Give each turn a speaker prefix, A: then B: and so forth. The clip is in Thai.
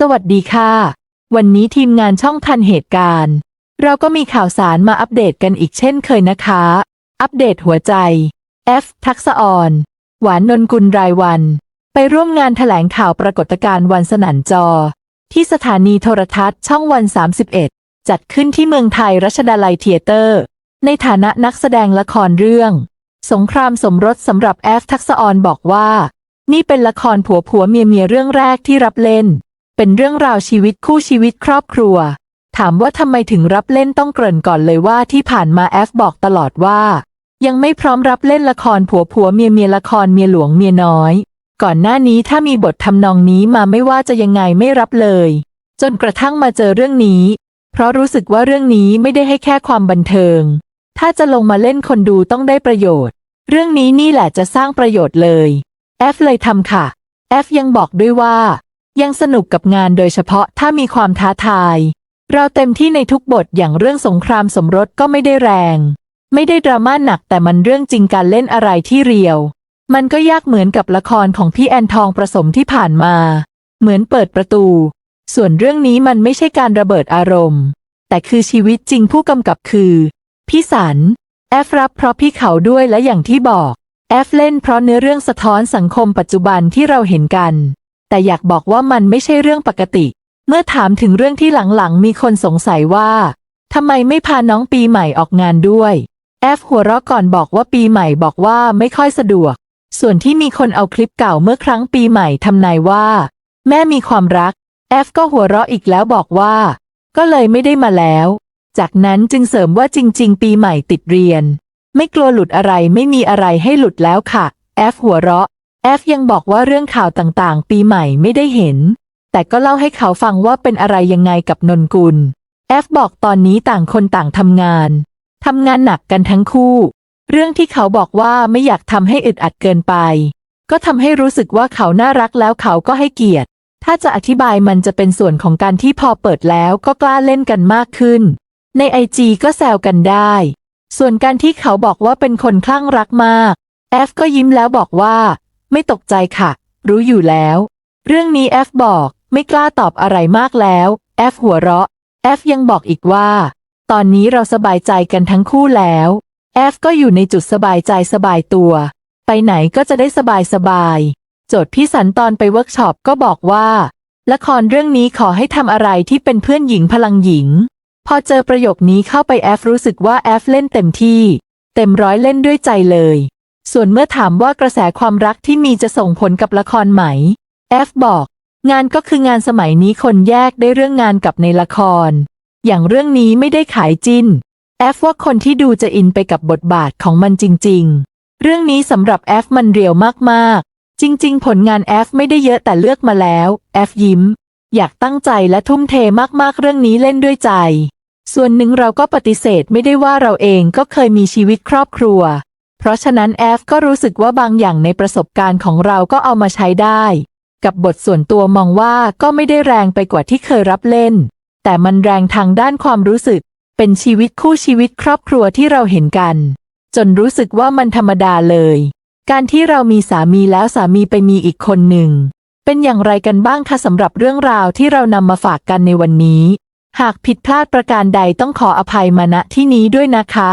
A: สวัสดีค่ะ วันนี้ทีมงานช่องทันเหตุการณ์ เราก็มีข่าวสารมาอัปเดตกันอีกเช่นเคยนะคะ อัปเดตหัวใจ F ทักษออน หวานนนกุลรายวัน ไปร่วมงานแถลงข่าวปรากฏการณ์วันสนันจอ ที่สถานีโทรทัศน์ช่องวัน 31 จัดขึ้นที่เมืองไทยรัชดาลัยเทียเตอร์ ในฐานะนักแสดงละครเรื่อง สงครามสมรสสำหรับแอฟทักษออนบอกว่า นี่เป็นละครผัวผัวเมียเมียเรื่องแรกที่รับเล่น เป็นเรื่องราวชีวิตคู่ชีวิตครอบครัว ถามว่าทำไมถึงรับเล่นต้องเกริ่นก่อนเลยว่าที่ผ่านมาแอฟบอกตลอดว่า ยังไม่พร้อมรับเล่นละครผัวผัวเมียเมียละครเมียหลวงเมียน้อย ก่อนหน้านี้ถ้ามีบททำนองนี้มาไม่ว่าจะยังไงไม่รับเลย จนกระทั่งมาเจอเรื่องนี้ เพราะรู้สึกว่าเรื่องนี้ไม่ได้ให้แค่ความบันเทิง ถ้าจะลงมาเล่นคนดูต้องได้ประโยชน์ เรื่องนี้นี่แหละจะสร้างประโยชน์เลยแอฟเลยทำค่ะแอฟยังบอกด้วยว่า ยังสนุกกับงานโดยเฉพาะถ้ามีความท้าทาย เราเต็มที่ในทุกบทอย่างเรื่องสงครามสมรสก็ไม่ได้แรง ไม่ได้ดราม่าหนักแต่มันเรื่องจริงการเล่นอะไรที่เรียว มันก็ยากเหมือนกับละครของพี่แอนทองประสมที่ผ่านมา เหมือนเปิดประตู ส่วนเรื่องนี้มันไม่ใช่การระเบิดอารมณ์ แต่คือชีวิตจริงผู้กำกับคือ พี่สันแอฟรับเพราะพี่เขาด้วยและอย่างที่บอกแอฟเล่นเพราะเนื้อเรื่องสะท้อนสังคมปัจจุบันที่เราเห็นกัน แต่อยากบอกว่ามันไม่ใช่เรื่องปกติ เมื่อถามถึงเรื่องที่หลังๆ มีคนสงสัยว่าทำไมไม่พาน้องปีใหม่ออกงานด้วย แอฟหัวเราะก่อนบอกว่าปีใหม่บอกว่าไม่ค่อยสะดวก ส่วนที่มีคนเอาคลิปเก่าเมื่อครั้งปีใหม่ทำนายว่า แม่มีความรัก แอฟก็หัวเราะอีกแล้วบอกว่า ก็เลยไม่ได้มาแล้ว จากนั้นจึงเสริมว่าจริง ๆ ปีใหม่ติดเรียน ไม่กลัวหลุดอะไรไม่มีอะไรให้หลุดแล้วค่ะ แอฟหัวเราะ แอฟยังบอกว่าเรื่องข่าวต่างๆ ปีใหม่ไม่ได้เห็น แต่ก็เล่าให้เขาฟังว่าเป็นอะไรยังไงกับนนกุล แอฟบอกตอนนี้ต่างคนต่างทำงาน ทำงานหนักกันทั้งคู่ เรื่องที่เขาบอกว่าไม่อยากทำให้อึดอัดเกินไป ก็ทำให้รู้สึกว่าเขาน่ารักแล้วเขาก็ให้เกียรติ ถ้าจะอธิบายมันจะเป็นส่วนของการที่พอเปิดแล้วก็กล้าเล่นกันมากขึ้น ในไอจีก็แซวกันได้ ส่วนการที่เขาบอกว่าเป็นคนคลั่งรักมาก แอฟก็ยิ้มแล้วบอกว่า ไม่ตกใจค่ะ รู้อยู่แล้ว เรื่องนี้แอฟบอกไม่กล้าตอบอะไรมากแล้วแอฟหัวเราะแอฟยังบอกอีกว่า ตอนนี้เราสบายใจกันทั้งคู่แล้วแอฟก็อยู่ในจุดสบายใจสบายตัว ไปไหนก็จะได้สบายสบาย โจทย์พี่สันตอนไปเวิร์กช็อปก็บอกว่า ละครเรื่องนี้ขอให้ทำอะไรที่เป็นเพื่อนหญิงพลังหญิง พอเจอประโยคนี้เข้าไปแอฟรู้สึกว่าแอฟเล่นเต็มที่ เต็มร้อยเล่นด้วยใจเลย ส่วนเมื่อถามว่ากระแสความรักที่มีจะส่งผลกับละครไหมแอฟบอก งานก็คืองานสมัยนี้คนแยกได้เรื่องงานกับในละคร อย่างเรื่องนี้ไม่ได้ขายจิ้นแอฟว่าคนที่ดูจะอินไปกับบทบาทของมันจริง ๆ เรื่องนี้สำหรับแอฟมันเรียวมากๆ จริง ๆ ผลงานแอฟไม่ได้เยอะแต่เลือกมาแล้วแอฟยิ้ม อยากตั้งใจและทุ่มเทมากๆ เรื่องนี้เล่นด้วยใจ ส่วนหนึ่งเราก็ปฏิเสธไม่ได้ว่าเราเองก็เคยมีชีวิตครอบครัว เพราะฉะนั้นแอฟก็รู้สึกว่าบางอย่างในประสบการณ์ของเราก็เอามาใช้ได้ กับบทส่วนตัวมองว่าก็ไม่ได้แรงไปกว่าที่เคยรับเล่น แต่มันแรงทางด้านความรู้สึก เป็นชีวิตคู่ชีวิตครอบครัวที่เราเห็นกัน จนรู้สึกว่ามันธรรมดาเลย การที่เรามีสามีแล้วสามีไปมีอีกคนหนึ่ง เป็นอย่างไรกันบ้างคะสำหรับเรื่องราวที่เรานำมาฝากกันในวันนี้ หากผิดพลาดประการใดต้องขออภัยมาณที่นี้ด้วยนะคะ